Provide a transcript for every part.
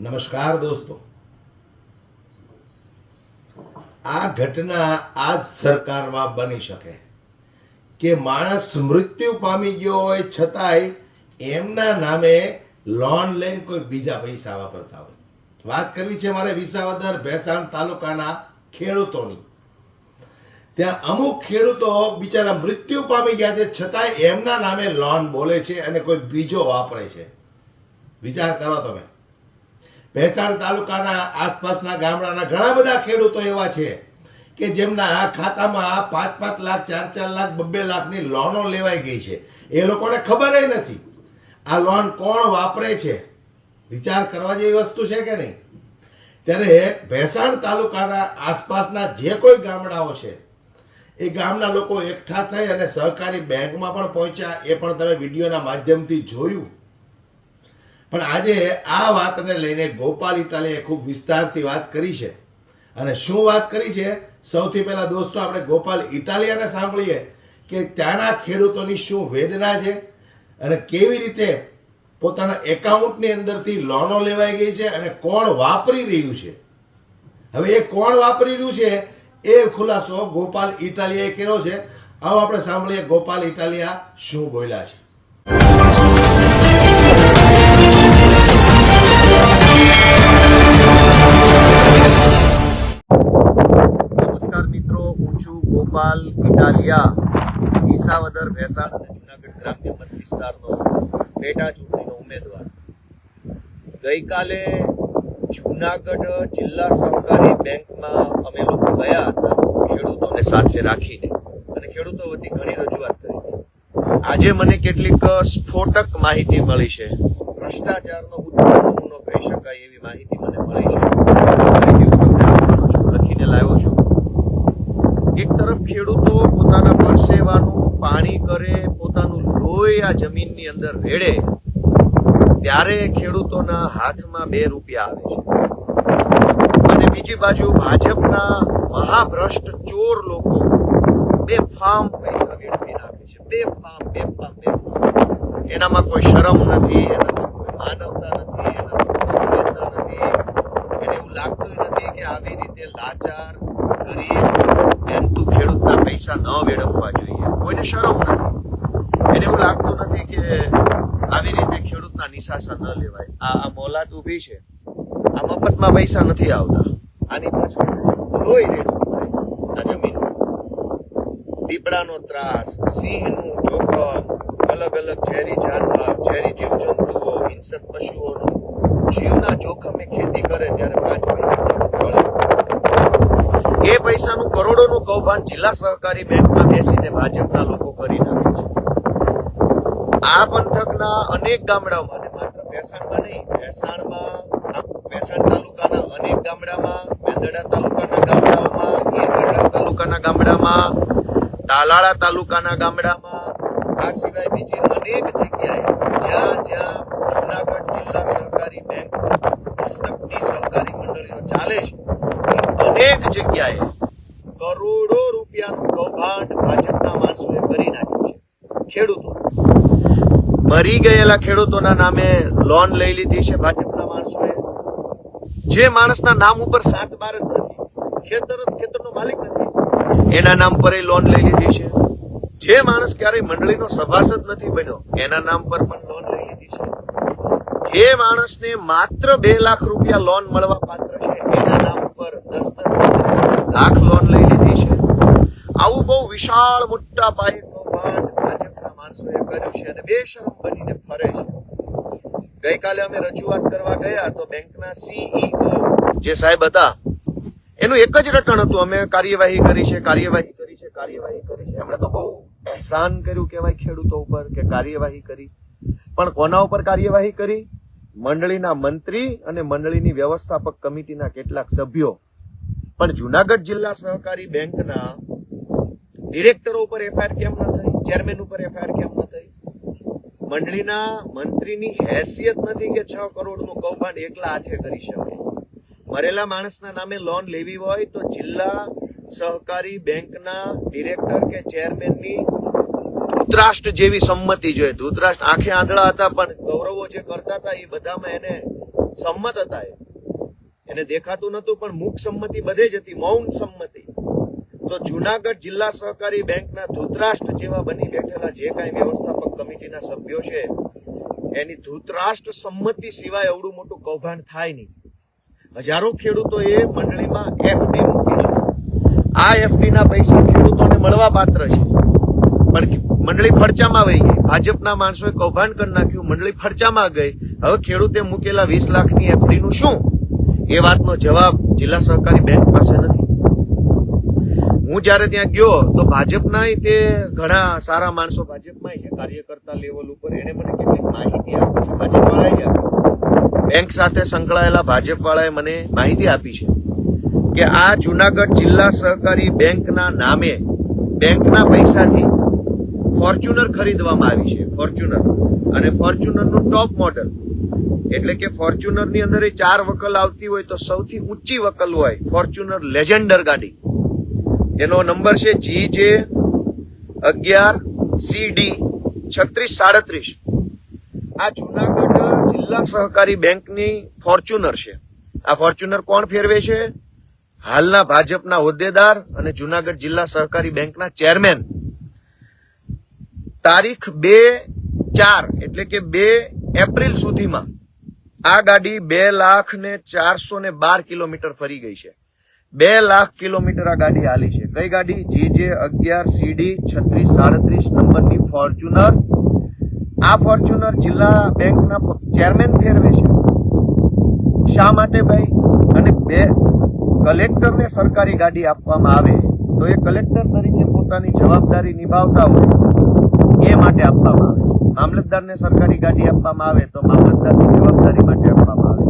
નમસ્કાર દોસ્તો. આ ઘટના આ જ સરકારમાં બની શકે. કે માણસ મૃત્યુ પામી ગયો હોય છતાંય એમના નામે લોન લઈને કોઈ બીજા પૈસા વાપરતા હોય. વાત કરવી છે મારે વિસાવદર ભેસાણ તાલુકાના ખેડૂતોની. ત્યાં અમુક ખેડૂતો બિચારા મૃત્યુ પામી ગયા છે છતાંય એમના નામે લોન બોલે છે અને કોઈ બીજો વાપરે છે. વિચાર કરો તમે. ભેસાણ તાલુકાના આસપાસના ગામડાના ઘણા બધા ખેડૂતો એવા છે કે જેમના આ ખાતામાં પાંચ પાંચ લાખ, ચાર ચાર લાખ, બબ્બે લાખની લોનો લેવાઈ ગઈ છે. એ લોકોને ખબર નથી. આ લોન કોણ વાપરે છે? વિચાર કરવા જેવી વસ્તુ છે કે નહીં? ત્યારે ભેસાણ તાલુકાના આસપાસના જે કોઈ ગામડાઓ છે, એ ગામના લોકો એકઠા થઈ અને સહકારી બેંકમાં પણ પહોંચ્યા. એ પણ તમે વિડીયોના માધ્યમથી જોયું. પણ આજે આ વાતને લઈને ગોપાલ ઇટાલીએ ખૂબ વિસ્તારથી વાત કરી છે. અને શું વાત કરી છે? સૌથી પહેલા દોસ્તો, આપણે ગોપાલ ઇટાલિયાને સાંભળીએ કે ત્યાંના ખેડૂતોની શું વેદના છે અને કેવી રીતે પોતાના એકાઉન્ટની અંદરથી લોનો લેવાઈ ગઈ છે અને કોણ વાપરી રહ્યું છે. હવે એ કોણ વાપરી રહ્યું છે એ ખુલાસો ગોપાલ ઇટાલિયાએ કર્યો છે. આવો આપણે સાંભળીએ ગોપાલ ઇટાલિયા શું બોલ્યા છે. ગોપાલ, ઇટાલિયા ઈસાવદર ભેસાણ અને જુનાગઢ ગ્રામ્ય મત વિસ્તારનો પેટા ચૂંટણીનો ઉમેદવાર. ગઈકાલે જુનાગઢ જિલ્લા સહકારી બેંકમાં અમે લોકો ગયા હતા ખેડૂતોને સાથે રાખીને અને ખેડૂતો વતી ઘણી રજૂઆત કરી. આજે મને કેટલીક સ્ફોટક માહિતી મળી છે. ભ્રષ્ટાચારનો ઉત્તમ નમૂનો કહી શકાય એવી માહિતી મને મળી છે માહિતી હું તમને આપવાનો છું લખીને લાવ્યો છું એક તરફ ખેડૂતો પોતાના પરસેવાનું પાણી કરે, પોતાનું લોહી આ જમીનની અંદર રેડે, ત્યારે ખેડૂતોના હાથમાં બે રૂપિયા આવે છે. અને બીજી બાજુ ભાજપના મહાભ્રષ્ટ ચોર લોકો બે ફામ પૈસા વેડફી નાખે છે. બે ફામ બે ફામ, બે ફાર્મ એનામાં કોઈ શરમ નથી, એનામાં કોઈ માનવતા નથી, એનામાં કોઈ સંવેદના નથી. એને એવું લાગતું નથી કે આવી રીતે લાચાર ગરીબ મહેનતુ ખેડૂતના પૈસા ન વેડફવા જોઈએ કોઈને શરમ નથી એને એવું લાગતું નથી કે આવી રીતે ખેડૂતના નિશાસા ન મોલાત ઊભી છે. આ મફતમાં પૈસા નથી આવતા. આની પાછળ લોહી આ જમીન. દીપડાનો ત્રાસ, સિંહનું જોખમ, અલગ અલગ ઝેરી જાનવર ઝેરી જીવજંતુઓ, હિંસક પશુઓનું. જીવના જોખમે ખેતી કરે ત્યારે પાંચ પૈસા એ પૈસાનું કરોડોનું કૌભાંડ જિલ્લા સહકારી બેંકમાં બેસીને ભાજપના લોકો કરી નાખે છે. આ પંથકના અનેક ગામડાઓમાં અને ભેસાણમાં ભેસાણ તાલુકાના અનેક ગામડામાં, મેંદડા તાલુકાના ગામડાઓમાં ગીરગઢડા તાલુકાના ગામડામાં, તાલાળા તાલુકાના ગામડામાં આ સિવાય બીજી અનેક જગ્યાએ જ્યાં જ્યાં જુનાગઢ જિલ્લા સહકારી બેંક હસ્તકની સહકારી મંડળીઓ ચાલે છે એ અનેક જગ્યાએ કરોડો રૂપિયાનું કૌભાંડ ભાજપના માણસોએ કરી નાખ્યું છે ખેડૂતો મરી ગયેલા ખેડૂતોના નામે લોન લઈ લીધી છે ભાજપના માણસોએ. જે માણસના નામ ઉપર સાત બાર જ નથી, ખેતર ખેતરનો માલિક નથી. એના નામ પર એ લોન લઈ લીધી છે. જે માણસ ક્યારેય મંડળીનો સભાસદ નથી બન્યો, એના નામ પર પણ લોન લઈ લીધી છે. જે માણસને માત્ર બે લાખ રૂપિયા લોન મળવા પાત્ર છે, એના નામ ઉપર દસ દસ લાખ લોન લઈ લીધી છે. આવું બહુ વિશાળ મોટા પાયે માણસોએ કર્યું છે અને બેશરમ બનીને ફરે છે. ગઈકાલે અમે રજૂઆત કરવા ગયા તો બેંકના સીઈઓ જે સાહેબ હતા, એનું એક જ રટણ હતું, અમે કાર્યવાહી કરી છે, કાર્યવાહી કરી છે, કાર્યવાહી કરી છે. એમણે તો બહુ અહેસાન કર્યું કહેવાય ખેડૂતો ઉપર કે કાર્યવાહી કરી. પણ કોના ઉપર કાર્યવાહી કરી? મંડળીના મંત્રી અને મંડળીની વ્યવસ્થાપક કમિટીના કેટલાક સભ્યો. પણ જુનાગઢ જિલ્લા સહકારી બેંકના ડિરેક્ટરો ઉપર એફઆઈઆર કેમ ન થઈ? ચેરમેન ઉપર એફઆઈઆર કેમ ન થઈ? મંડળીના મંત્રીની હેસિયત નથી કે છ કરોડનું કૌભાંડ એકલા હાથે કરી શકે. મરેલા માણસના નામે લોન લેવી હોય તો જિલ્લા સહકારી બેંકના ડિરેક્ટર કે ચેરમેનની ધૂતરાષ્ટ્ર જેવી સંમતિ જોઈએ. ધૂતરાષ્ટ્ર આંખે આંધળા હતા, પણ ગૌરવો જે કરતા હતા એ બધામાં એને સંમત હતા એને દેખાતું નતું પણ મુખ સંમતિ બધે જ હતી, મૌન સંમતિ. તો જુનાગઢ જિલ્લા સહકારી બેંકના ધૂતરાષ્ટ્ર જેવા બની બેઠેલા જે કાંઈ વ્યવસ્થાપક કમિટીના સભ્યો છે, એની ધૂતરાષ્ટ્ર સંમતિ સિવાય એવડું મોટું કૌભાંડ થાય નહીં. હજારો ખેડૂતો એ મંડળીમાં એફડી મૂકી છે. આ એફડીના પૈસા ખેડૂતોને મળવા પાત્ર છે. પણ મંડળી ફરચામાં વહી ગઈ. ભાજપના માણસોએ કૌભાંડ કરી નાખ્યું, મંડળી ફરચામાં ગઈ. હવે ખેડૂતે મૂકેલા વીસ લાખની એફડીનું શું? એ વાતનો જવાબ જિલ્લા સહકારી બેંક પાસે હું જ્યારે ત્યાં ગયો, તો ભાજપના તે ઘણા સારા માણસો ભાજપમાં છે, કાર્યકર્તા લેવલ ઉપર. એને મને કેટલીક માહિતી આપી છે. ભાજપ વાળાએ જ બેંક સાથે સંકળાયેલા ભાજપ વાળાએ મને માહિતી આપી છે કે આ જુનાગઢ જિલ્લા સહકારી બેંકના નામે બેંકના પૈસાથી ફોર્ચ્યુનર ખરીદવામાં આવી છે, ફોર્ચ્યુનર. અને ફોર્ચ્યુનરનું ટોપ મોડલ એટલે કે ફોર્ચ્યુનરની અંદર એ ચાર વકલ આવતી હોય તો સૌથી ઊંચી વકલ હોય ફોર્ચ્યુનર લેજેન્ડર ગાડી. એનો નંબર છે જી જે અગિયાર સી ડી છત્રીસ સાડત્રીસ. આ જુનાગઢ જિલ્લા સહકારી બેંકની ફોર્ચ્યુનર છે. આ ફોર્ચ્યુનર કોણ ફેરવે છે? હાલના ભાજપના હોદ્દેદાર અને જુનાગઢ જિલ્લા સહકારી બેંકના ચેરમેન. તારીખ બે ચાર, એટલે કે બે એપ્રિલ સુધીમાં આ ગાડી બે લાખ ને ચારસો ને બાર કિલોમીટર ફરી ગઈ છે. બે લાખ કિલોમીટર આ ગાડી હાલી છે. કઈ ગાડી? જી જે અગિયાર સીડી છત્રીસ સાડત્રીસ નંબરની ફોર્ચ્યુનર. આ ફોર્ચ્યુનર જિલ્લા બેંકના ચેરમેન ફેરવે છે. શા માટે ભાઈ? અને બે, કલેક્ટરને સરકારી ગાડી આપવામાં આવે તો એ કલેક્ટર તરીકે પોતાની જવાબદારી નિભાવતા હોય એ માટે આપવામાં આવે છે. મામલતદારને સરકારી ગાડી આપવામાં આવે તો મામલતદારની જવાબદારી માટે આપવામાં આવે કોઈ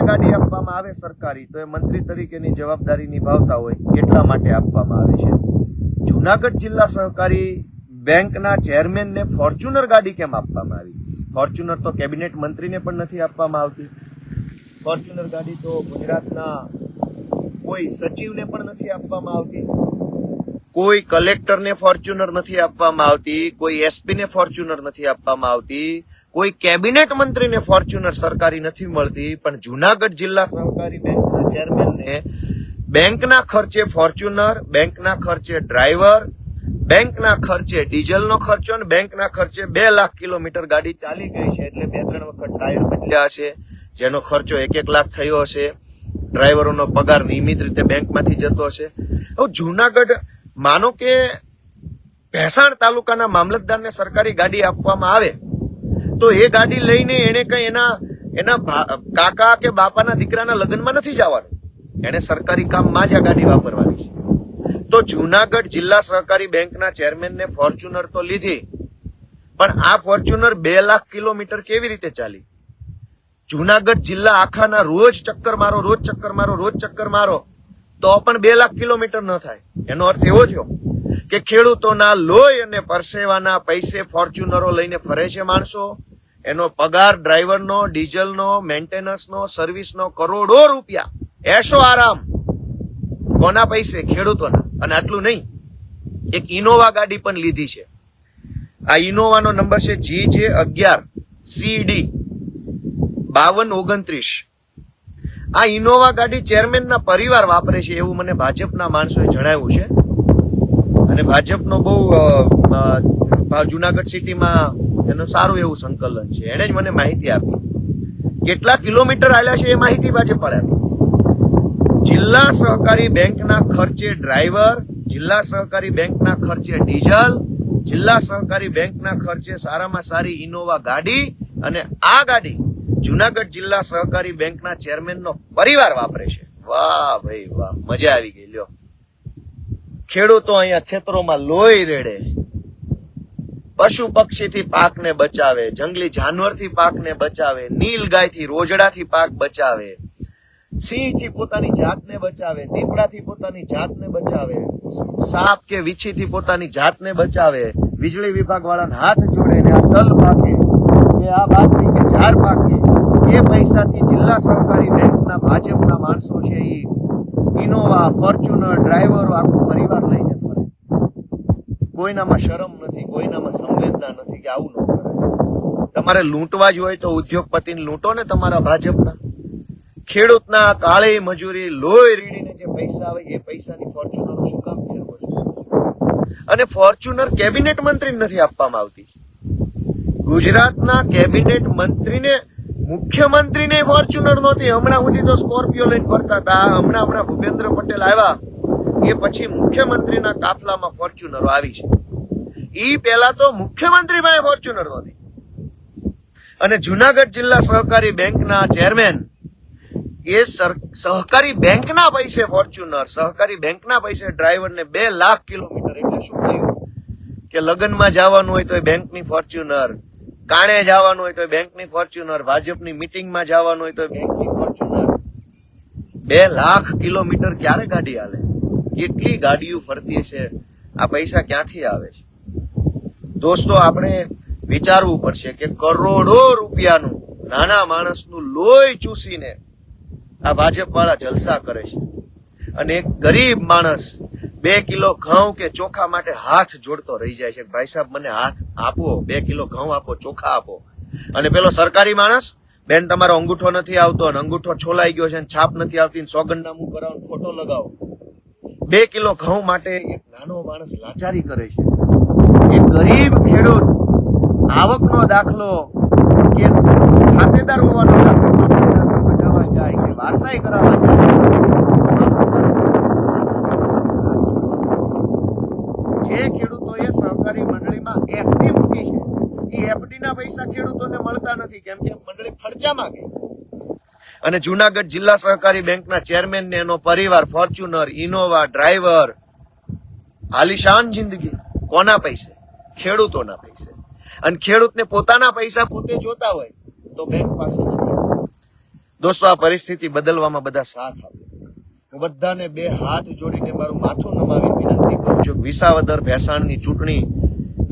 ગાડી આપવામાં આવે સરકારી, તો એ મંત્રી તરીકેની જવાબદારી નિભાવતા હોય, એટલા માટે આપવામાં આવે છે. જુનાગઢ જિલ્લા સહકારી બેંકના ચેરમેનને ફોર્ચ્યુનર ગાડી કેમ આપવામાં આવી? ફોર્ચ્યુનર તો કેબિનેટ મંત્રીને પણ નથી આપવામાં આવતી. ફોર્ચ્યુનર ગાડી તો ગુજરાતના કોઈ સચિવને પણ નથી આપવામાં આવતી. કોઈ કલેક્ટરને ફોર્ચ્યુનર નથી આપવામાં આવતી. કોઈ એસપીને ફોર્ચ્યુનર નથી આપવામાં આવતી. કોઈ કેબિનેટ મંત્રીને ફોર્ચ્યુનર સરકારી નથી મળતી, પણ જુનાગઢ જિલ્લા સહકારી બેંકના ચેરમેનને બેંકના ખર્ચે ફોર્ચ્યુનર, બેંકના ખર્ચે ડ્રાઈવર, બેંકના ખર્ચે ડીઝલનો ખર્ચો અને બેંકના ખર્ચે બે લાખ કિલોમીટર ગાડી ચાલી ગઈ છે એટલે બે ત્રણ વખત ટાયર બદલ્યા છે, જેનો ખર્ચો એક એક લાખ થયો હશે. ડ્રાઈવરોનો પગાર નિયમિત રીતે બેંકમાંથી જતો હશે. હવે જુનાગઢ, માનો કે ભેસાણ તાલુકાના મામલતદારને સરકારી ગાડી આપવામાં આવે તો એ ગાડી લઈને એને કઈ એના એના કાકા કે બાપાના દીકરાના લગ્નમાં નથી જવાનું. એને સરકારી કામમાં જ આ ગાડી વાપરવાની છે. તો જુનાગઢ જિલ્લા સહકારી બેંકના ચેરમેનને ફોર્ચ્યુનર તો લીધી, પણ આ ફોર્ચ્યુનર બે લાખ કિલોમીટર કેવી રીતે ચાલી? જુનાગઢ જિલ્લા આખાના રોજ ચક્કર મારો, રોજ ચક્કર મારો, રોજ ચક્કર મારો, તો પણ બે લાખ કિલોમીટર ન થાય. એનો અર્થ એવો થયો કે ખેડૂતોના લોહી અને પરસેવાના પૈસે ફોર્ચ્યુનરો લઈને ફરે છે માણસો? એનો પગાર ડ્રાઈવરનો, ડીઝલનો, મેન્ટેનન્સનો, સર્વિસનો કરોડો રૂપિયા. એશો આરામ. કોના પૈસે? ખેડૂતોના. અને આટલું નહીં. એક ઇનોવા ગાડી પણ લીધી છે. આ ઇનોવાનો નંબર છે જી જે અગિયાર. સીડી. બાવન ઓગણત્રીસ. આ ઇનોવા ગાડી ચેરમેનના પરિવાર વાપરે છે એવું મને ભાજપના માણસોએ જણાવ્યું છે. અને ભાજપનો બહુ જુનાગઢ સિટીમાં એનું સારું એવું સંકલન છે. એણે જ મને માહિતી આપી. કેટલા કિલોમીટર આવેલા છે એ માહિતી ભાજપ વાળા આપી જિલ્લા સહકારી બેંકના ખર્ચે ડ્રાઈવર, જિલ્લા સહકારી બેંકના ખર્ચે ડીઝલ, જિલ્લા સહકારી બેંકના ખર્ચે સારામાં સારી ઇનોવા ગાડી અને આ ગાડી જુનાગઢ જિલ્લા સહકારી બેંકના ચેરમેનનો પરિવાર વાપરે છે. વાહ ભાઈ વાહ, મજા આવી ગઈ લ્યો. ખેડૂતો અહીંયા ખેતરોમાં લોહી રેડે. પશુ પક્ષીથી પાકને બચાવે, જંગલી જાનવરથી પાકને બચાવે, નીલ ગાયથી રોજડાથી પાક બચાવે, સિંહથી પોતાની જાતને બચાવે, દીપડાથી પોતાની જાતને બચાવે, સાપ કે વીછીથી પોતાની જાતને બચાવે, વીજળી વિભાગ વાળાને હાથ જોડે ને આ તલ પાકે, કે આ બાજરી કે ઝાર પાકે, એ પૈસાથી જિલ્લા સહકારી બેંકના ભાજપના માણસો છે એ ઇનોવા ફોર્ચ્યુનર ડ્રાઈવરો આખો પરિવાર લઈને ફરે. કોઈનામાં શરમ નથી, કોઈનામાં સંવેદના નથી કે આવું ન કરે તમારે લૂંટવા જ હોય તો ઉદ્યોગપતિને લૂંટો ને તમારા ભાજપના. ખેડૂતના કાળી મજૂરી, લોહી રીડીને જે પૈસા આવે એ પૈસાની ફોર્ચ્યુનરનું શું કામ ફેરવો અને ફોર્ચ્યુનર કેબિનેટ મંત્રીને નથી આપવામાં આવતી. ગુજરાતના કેબિનેટ મંત્રીને મુખ્યમંત્રીને ફોર્ચ્યુનર નહોતી. હમણાં સુધી તો સ્કોર્પિયો લઈને ફરતા હતા. હમણાં હમણાં ભૂપેન્દ્ર પટેલ આવ્યા. એ પછી મુખ્યમંત્રીના કાફલામાં ફોર્ચ્યુનરો આવી છે. ઈ પહેલા તો મુખ્યમંત્રી પાસે ફોર્ચ્યુનર નહોતી. અને જુનાગઢ જિલ્લા સહકારી બેંકના ચેરમેન એ સહકારી બેંકના પૈસે ફોર્ચ્યુનર સહકારી બેંકના પૈસે ડ્રાઈવરને બે લાખ કિલોમીટર. એટલે શું થયું? કે લગ્નમાં જવાનું હોય તો એ બેંકની ફોર્ચ્યુનર કાણે જવાનું હોય તો બેંકની ફોર્ચ્યુનર ભાજપની મિટિંગમાં જવાનું હોય તો બેંકની ફોર્ચ્યુનર બે લાખ કિલોમીટર ક્યારે ગાડી હાલે? કેટલી ગાડીઓ ફરતી છે આ પૈસા ક્યાંથી આવે છે? દોસ્તો, આપણે વિચારવું પડશે કે કરોડો રૂપિયાનું નાના માણસનું લોહી ચૂસીને આ ભાજપ વાળા જલસા કરે છે. અને એક ગરીબ માણસ બે કિલો ઘઉં કે ચોખા માટે હાથ જોડતો રહી જાય છે. ભાઈ સાહેબ, મને હાથ આપો, બે કિલો ઘઉં આપો, ચોખા આપો. અને પેલો સરકારી માણસ, બેન, તમારો અંગૂઠો નથી આવતો અને અંગૂઠો છોલાઈ ગયો છે છાપ નથી આવતી સોગંદનામું કરાવો ફોટો લગાવો. બે કિલો ઘઉં માટે એક નાનો માણસ લાચારી કરે છે. એક ગરીબ ખેડૂત, આવકનો દાખલો કે ખાતેદાર હોવાનો દાખલો જાય કે વારસાઈ કરાવવા જાય. જે ખેડૂતોએ સહકારી મંડળીમાં એફડી મૂકી છે એ એફડીના પૈસા ખેડૂતોને મળતા નથી, કેમ કે મંડળી ફરજા માંગે. અને જુનાગઢ જિલ્લા સહકારી બેંકના ચેરમેન ને એનો પરિવાર, ફોર્ચ્યુનર, ઇનોવા, ડ્રાઈવર, આલિશાન જિંદગી, કોના પૈસે? ખેડૂતોના પૈસે. અને ખેડૂતને પોતાના પૈસા પોતે જોતા હોય, તો બેંક પાસે નથી દોસ્તો, આ પરિસ્થિતિ બદલવામાં બધા સાથ આપે બધાને બે હાથ જોડીને મારું માથું નમાવી વિનંતી કરું છું. વિસાવદર ભેસાણની ચૂંટણી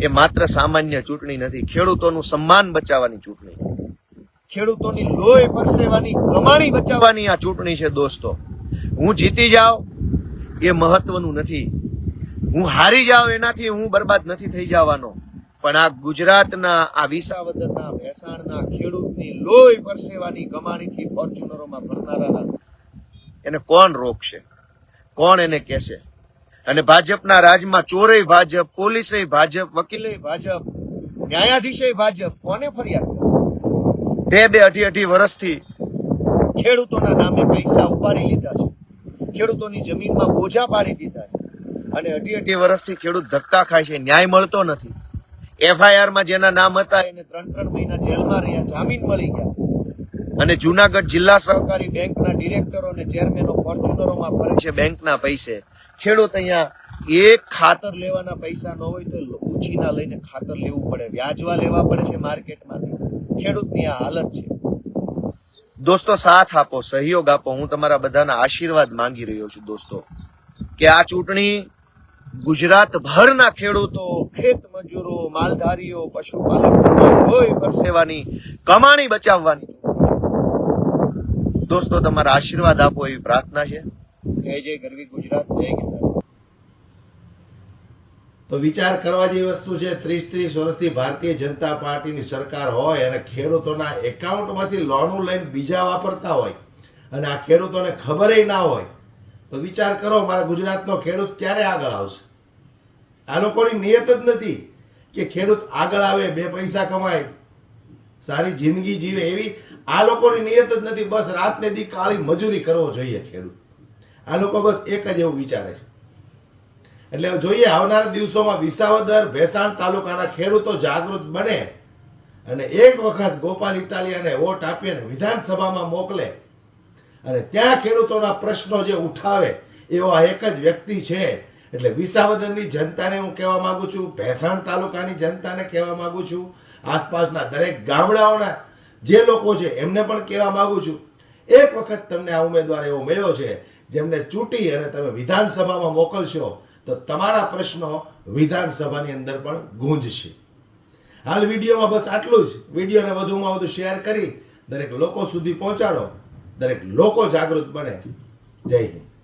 એ માત્ર સામાન્ય ચૂંટણી નથી, ખેડૂતોનું સન્માન બચાવવાની ચૂંટણી. ખેડૂતોની લોહી પરસેવાની કમાણી બચાવવાની આ ચૂંટણી છે દોસ્તો. હું જીતી જાઉં એ મહત્વનું નથી. હું હારી જાઉં એનાથી હું બરબાદ નથી થઈ જવાનો. પણ આ ગુજરાતના, આ વિસાવદરના ભેસાણના ખેડૂતની લોહી પરસેવાની કમાણીથી ફોર્ચ્યુનરોમાં ફરનારા એને કોણ રોકશે? કોણ એને કહેશે? અને ભાજપના રાજમાં ચોરે ભાજપ પોલીસે ભાજપ વકીલે ભાજપ ન્યાયાધીશે ભાજપ, કોને ફરિયાદ? બે બે અઢી અઢી વર્ષથી ખેડૂતોના નામે પૈસા ઉપાડી લીધા છે. ખેડૂતોની જમીનમાં બોજા પાડી દીધા છે. અને અઢી અઢી વર્ષથી ખેડૂત ધક્કા ખાય છે, ન્યાય મળતો નથી. એફઆઈઆરમાં જેના નામ હતા, એને ત્રણ ત્રણ મહિના જેલમાં રહ્યા, જામીન મળી ગયા. અને જુનાગઢ જિલ્લા સહકારી બેંકના ડિરેક્ટરો અને ચેરમેનો ફોર્ચ્યુનરોમાં ફરે છે બેંકના પૈસે. ખેડૂત અહીંયા એક ખાતર લેવાના પૈસા ન હોય તો ઉછીના લઈને ખાતર લેવું પડે. વ્યાજવા લેવા પડે છે માર્કેટમાંથી. ખેડૂતની આ હાલત છે. દોસ્તો, સાથ આપો, સહયોગ આપો. હું તમારા બધાના આશીર્વાદ માંગી રહ્યો છું, દોસ્તો. કે આ ચૂંટણી ગુજરાત ભરના ખેડૂતો, ખેત મજૂરો, માલધારીઓ, પશુપાલકો લોહી પરસેવાની કમાણી બચાવવાની દોસ્તો તમારા આશીર્વાદ આપો એવી પ્રાર્થના છે. જય જય ગરવી ગુજરાત જય તો વિચાર કરવા જેવી વસ્તુ છે ત્રીસ ત્રીસ વર્ષથી ભારતીય જનતા પાર્ટીની સરકાર હોય અને ખેડૂતોના એકાઉન્ટમાંથી લોનું લઈને બીજા વાપરતા હોય અને આ ખેડૂતોને ખબર ના હોય તો વિચાર કરો મારા ગુજરાતનો ખેડૂત ક્યારે આગળ આવશે? આ લોકોની નિયત જ નથી કે ખેડૂત આગળ આવે બે પૈસા કમાય સારી જિંદગી જીવે એવી આ લોકોની નિયત જ નથી, બસ રાતને દી કાળી મજૂરી કરવો જોઈએ ખેડૂત. આ લોકો બસ એક જ એવું વિચારે છે. એટલે જોઈએ, આવનારા દિવસોમાં વિસાવદર, ભેસાણ તાલુકાના ખેડૂતો જાગૃત બને અને એક વખત ગોપાલ ઇટાલિયાને વોટ આપીને વિધાનસભામાં મોકલે. અને ત્યાં ખેડૂતોના પ્રશ્નો જે ઉઠાવે, એવો એક જ વ્યક્તિ છે. એટલે વિસાવદરની જનતાને હું કહેવા માગું છું, ભેસાણ તાલુકાની જનતાને કહેવા માગું છું. આસપાસના દરેક ગામડાઓના જે લોકો છે, એમને પણ કહેવા માંગુ છું, એક વખત તમને આ ઉમેદવાર એવો મળ્યો છે, જેમને ચૂંટી અને તમે વિધાનસભામાં મોકલશો, તો તમારા પ્રશ્નો વિધાનસભાની અંદર પણ ગુંજશે. હાલ વિડીયોમાં બસ આટલું જ. વિડીયોને વધુમાં વધુ શેર કરી દરેક લોકો સુધી પહોંચાડો, દરેક લોકો જાગૃત બને. જય હિન્દ.